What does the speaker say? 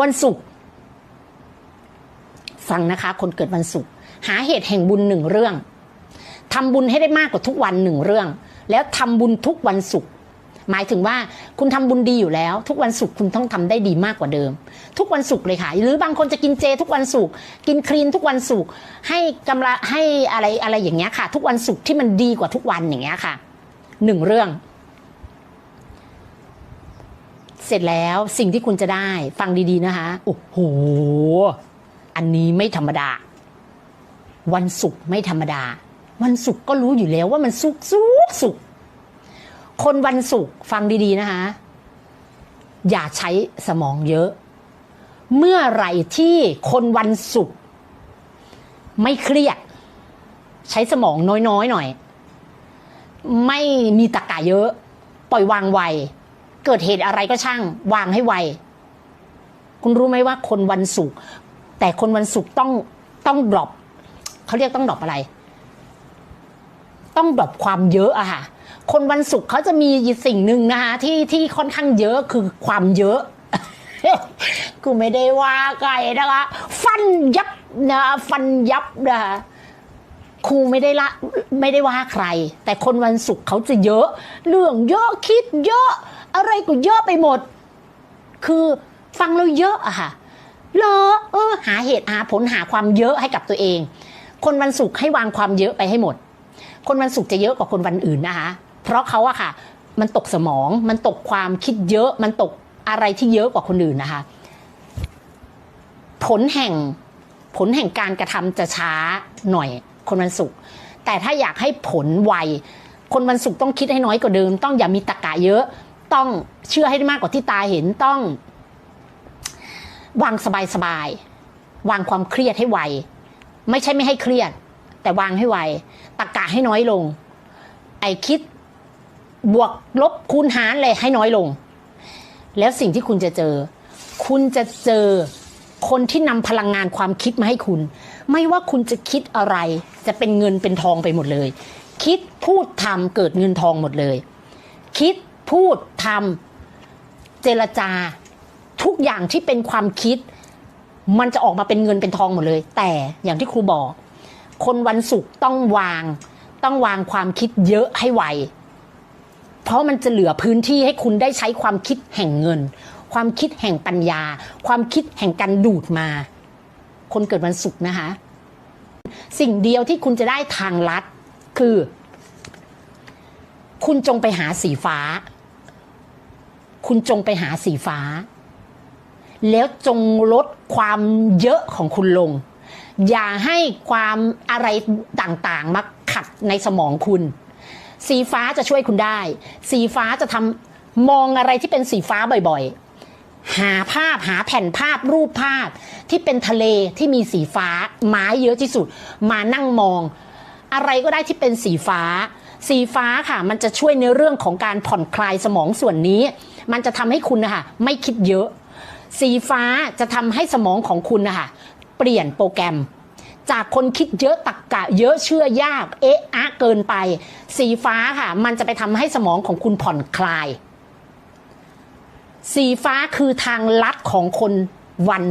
วันศุกร์ฟังนะคะ คนเกิดวันศุกร์หาเหตุแห่งบุญหนึ่งเรื่องทำบุญให้ได้มากกว่าทุกวันหนึ่งเรื่อง แล้วทำบุญทุกวันศุกร์หมายถึงว่าคุณทำบุญดีอยู่แล้ว ทุกวันศุกร์คุณต้องทำได้ดีมากกว่าเดิม ทุกวันศุกร์เลยค่ะ หรือบางคนจะกินเจทุกวันศุกร์กินคลีนทุกวันศุกร์ให้กำลังให้อะไรอะไรอย่างเงี้ยค่ะ ทุกวันศุกร์ที่มันดีกว่าทุกวันอย่างเงี้ยค่ะหนึ่งเรื่อง เสร็จแล้วสิ่งที่คุณจะได้ฟังดีๆนะคะ โอ้โห อันนี้ไม่ธรรมดา วันศุกร์ไม่ธรรมดา วันศุกร์ก็รู้อยู่แล้วว่ามันสุกสุกสุกร์คนวันศุกร์ฟังดีๆนะคะ อย่าใช้สมองเยอะ เมื่อไหร่ที่คนวันศุกร์ไม่เครียด ใช้สมองน้อยๆหน่อย ไม่มีตะกะเยอะ ปล่อยวางไว เกิดเหตุอะไรก็ช่างวางให้ไว คุณรู้ไหมว่าคนวันศุกร์แต่คนวันศุกร์ต้องต้องดรอปเขาเรียกต้องดรอปอะไร ต้องดรอปความเยอะอะค่ะคนวันศุกร์เขาจะมีสิ่งหนึ่งนะคะที่ที่ค่อนข้างเยอะคือความเยอะกูไม่ได้ว่าใครนะคะ ฟันยับนะฟันยับนะคะครูไม่ได้ละไม่ได้ว่าใคร แต่คนวันศุกร์เขาจะเยอะ เรื่องเยอะคิดเยอะ อะไรก็เยอะไปหมด คือฟังแล้วเยอะอะค่ะเหรอเออ หาเหตุหาผลหาความเยอะให้กับตัวเอง คนวันศุกร์ให้วางความเยอะไปให้หมด คนวันศุกร์จะเยอะกว่าคนวันอื่นนะคะ เพราะเขาอะค่ะ มันตกสมอง มันตกความคิดเยอะ มันตกอะไรที่เยอะกว่าคนอื่นนะคะ ผลแห่งผลแห่งการกระทำจะช้าหน่อย คนวันศุกร์แต่ถ้าอยากให้ผลไวคนวันศุกร์ต้องคิดให้น้อยกว่าเดิม ต้องอย่ามีตะกะเยอะ ต้องเชื่อให้ได้มากกว่าที่ตาเห็นต้อง วางสบายๆวางความเครียดให้ไว ไม่ใช่ไม่ให้เครียด แต่วางให้ไวตะกะให้น้อยลง ไอคิดบวกลบคูณหารเลยให้น้อยลง แล้วสิ่งที่คุณจะเจอ คุณจะเจอคนที่นำพลังงานความคิดมาให้คุณ ไม่ว่าคุณจะคิดอะไร จะเป็นเงินเป็นทองไปหมดเลย คิดพูดทำเกิดเงินทองหมดเลย คิด พูดทำเจรจา ทุกอย่างที่เป็นความคิด มันจะออกมาเป็นเงินเป็นทองหมดเลย แต่อย่างที่ครูบอก คนวันศุกร์ต้องวาง ต้องวางความคิดเยอะให้ไวเพราะมันจะเหลือพื้นที่ให้คุณได้ใช้ความคิดแห่งเงิน ความคิดแห่งปัญญา ความคิดแห่งการดูดมา คนเกิดวันศุกร์นะคะ สิ่งเดียวที่คุณจะได้ทางลัดคือ คุณจงไปหาสีฟ้า คุณจงไปหาสีฟ้า แล้วจงลดความเยอะของคุณลง อย่าให้ความอะไรต่างๆ มาขัดในสมองคุณ สีฟ้าจะช่วยคุณได้ สีฟ้าจะทำมองอะไรที่เป็นสีฟ้าบ่อยๆ หาภาพหาแผ่นภาพรูปภาพที่เป็นทะเลที่มีสีฟ้าไม้เยอะที่สุด มานั่งมอง อะไรก็ได้ที่เป็นสีฟ้า สีฟ้าค่ะมันจะช่วยในเรื่องของการผ่อนคลายสมองส่วนนี้ มันจะทำให้คุณนะคะไม่คิดเยอะ สีฟ้าจะทำให้สมองของคุณนะคะเปลี่ยนโปรแกรม จากคนคิดเยอะตักกะ เยอะเชื่อยาก เอ๊ะอะเกินไป สีฟ้าค่ะ มันจะไปทำให้สมองของคุณผ่อนคลาย สีฟ้าคือทางลัดของคนวัน